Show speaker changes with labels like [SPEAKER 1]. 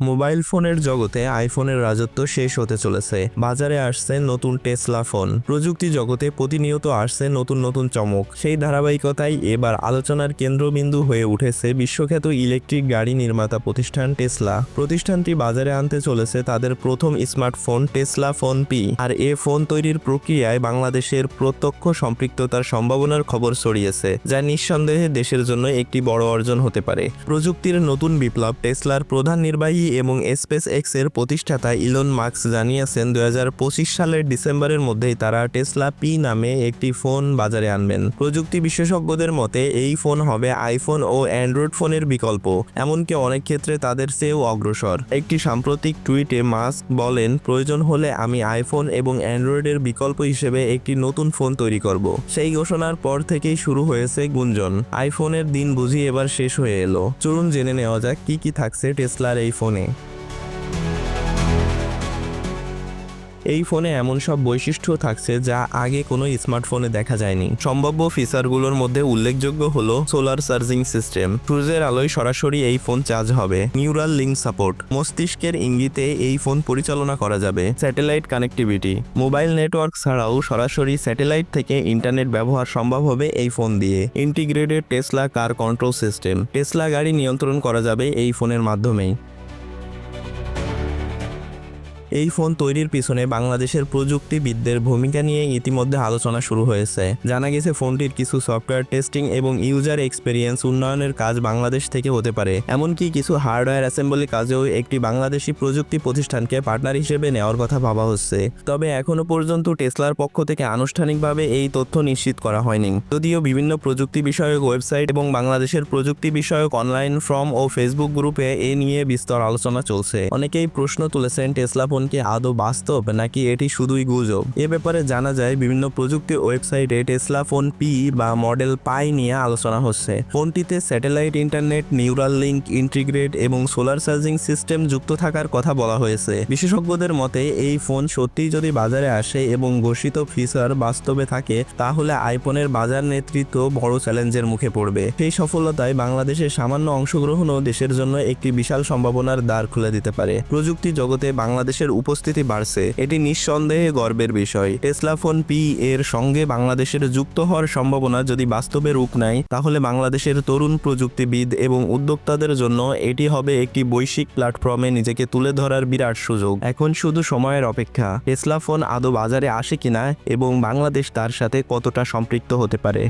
[SPEAKER 1] Mobile ফোনের জগতে আইফোনের রাজত্ব শেষ হতে চলেছে। বাজারে আসছে নতুন টেসলা ফোন। প্রযুক্তি জগতে প্রতিনিয়ত আসছে নতুন নতুন চমক। সেই ধারাবাহিকতায় এবার আলোচনার কেন্দ্রবিন্দু হয়ে উঠেছে বিশ্বখ্যাত ইলেকট্রিক গাড়ি নির্মাতা প্রতিষ্ঠান টেসলা। প্রতিষ্ঠানটি বাজারে আনতে চলেছে তাদের প্রথম স্মার্টফোন টেসলা ফোন পি। আর এ ফোন তৈরির প্রক্রিয়ায় বাংলাদেশের প্রত্যক্ষ সম্পৃক্ততার সম্ভাবনার খবর ছড়িয়েছে, যা নিঃসন্দেহে দেশের জন্য একটি বড় অর্জন হতে পারে। প্রযুক্তির নতুন বিপ্লব টেসলার প্রধান নির্বাহী এবং স্পেস এক্সের প্রতিষ্ঠাতা ইলন মার্কস জানিয়েছেন, দুই হাজার পঁচিশ সালের ডিসেম্বরের মধ্যেই তারা টেসলা পি নামে একটি ফোন বাজারে আনবেন। প্রযুক্তি বিশেষজ্ঞদের মতে, এই ফোন হবে আইফোন ও অ্যান্ড্রয়েড ফোনের বিকল্প। এমনকি অনেক ক্ষেত্রে তাদের চেয়েও অগ্রসর। একটি সাম্প্রতিক টুইটে মাস্ক বলেন, প্রয়োজন হলে আমি আইফোন এবং অ্যান্ড্রয়েডের বিকল্প হিসেবে একটি নতুন ফোন তৈরি করব। সেই ঘোষণার পর থেকেই শুরু হয়েছে গুঞ্জন। আইফোনের দিন বুঝি এবার শেষ হয়ে এলো। চলুন জেনে নেওয়া যাক, কি কি থাকছে টেসলার এই ফোনে। এই ফোনে এমন সব বৈশিষ্ট্য থাকছে যা আগে কোনো স্মার্টফোনে দেখা যায়নি। সম্ভাব্য ফিচারগুলোর মধ্যে উল্লেখযোগ্য হলো সোলার চার্জিং সিস্টেম। সূর্যের আলোয় সরাসরি এই ফোন চার্জ হবে। Neuralink support. মস্তিষ্কের ইঙ্গিতে এই ফোন পরিচালনা করা যাবে। Satellite connectivity. মোবাইল নেটওয়ার্ক ছাড়াও সরাসরি স্যাটেলাইট থেকে ইন্টারনেট ব্যবহার সম্ভব হবে এই ফোন দিয়ে। Integrated Tesla car control system. Tesla গাড়ি নিয়ন্ত্রণ করা যাবে এই ফোনের মাধ্যমেই। এই ফোন তৈরির পিছনে বাংলাদেশের প্রযুক্তিবিদদের ভূমিকা নিয়ে ইতিমধ্যে আলোচনা শুরু হয়েছে। জানা গেছে, ফোনটির কিছু সফটওয়্যার টেস্টিং এবং ইউজার এক্সপেরিয়েন্স উন্নয়নের কাজ বাংলাদেশ থেকে হতে পারে। এমনকি কিছু হার্ডওয়্যার অ্যাসেম্বলি কাজেও একটি বাংলাদেশি প্রযুক্তি প্রতিষ্ঠানকে পার্টনার হিসেবে নেওয়ার কথা ভাবা হচ্ছে। তবে এখনও পর্যন্ত টেসলার পক্ষ থেকে আনুষ্ঠানিকভাবে এই তথ্য নিশ্চিত করা হয়নি। যদিও বিভিন্ন প্রযুক্তি বিষয়ক ওয়েবসাইট এবং বাংলাদেশের প্রযুক্তি বিষয়ক অনলাইন ফর্ম ও ফেসবুক গ্রুপে এ নিয়ে বিস্তর আলোচনা চলছে। অনেকেই প্রশ্ন তুলেছেন, টেসলা ফোন কি আদৌ বাস্তব নাকি এটি শুধুই গুজব? এ ব্যাপারে জানা যায়, বিভিন্ন প্রযুক্তি ওয়েবসাইটে টেসলা ফোন পি বা মডেল পাই নিয়ে আলোচনা হচ্ছে। ফোনটিতে satellite internet, neural link integrate এবং সোলার চার্জিং সিস্টেম যুক্ত থাকার কথা বলা হয়েছে। বিশেষজ্ঞদের মতে, এই ফোন সত্যিই যদি বাজারে আসে এবং ঘোষিত ফিচার বাস্তবে থাকে, তাহলে আইফোনের বাজার নেতৃত্ব বড় চ্যালেঞ্জের মুখে পড়বে। সেই সফলতায় বাংলাদেশের সামান্য অংশগ্রহণও দেশের জন্য একটি বিশাল সম্ভাবনার দ্বার খুলে দিতে পারে। প্রযুক্তি জগতে বাংলাদেশের উপস্থিতি বাড়ছে, এটি নিঃসন্দেহে গর্বের বিষয়। টেসলা ফোন পি এর সঙ্গে বাংলাদেশের যুক্ত হওয়ার সম্ভাবনা যদি বাস্তবে রূপ নেয়, তাহলে বাংলাদেশের তরুণ প্রযুক্তিবিদ এবং উদ্যোক্তাদের জন্য এটি হবে একটি বৈশ্বিক প্ল্যাটফর্মে নিজেকে তুলে ধরার বিরাট সুযোগ। এখন শুধু সময়ের অপেক্ষা, টেসলা ফোন আদৌ বাজারে আসে কিনা এবং বাংলাদেশ তার সাথে কতটা সম্পৃক্ত হতে পারে?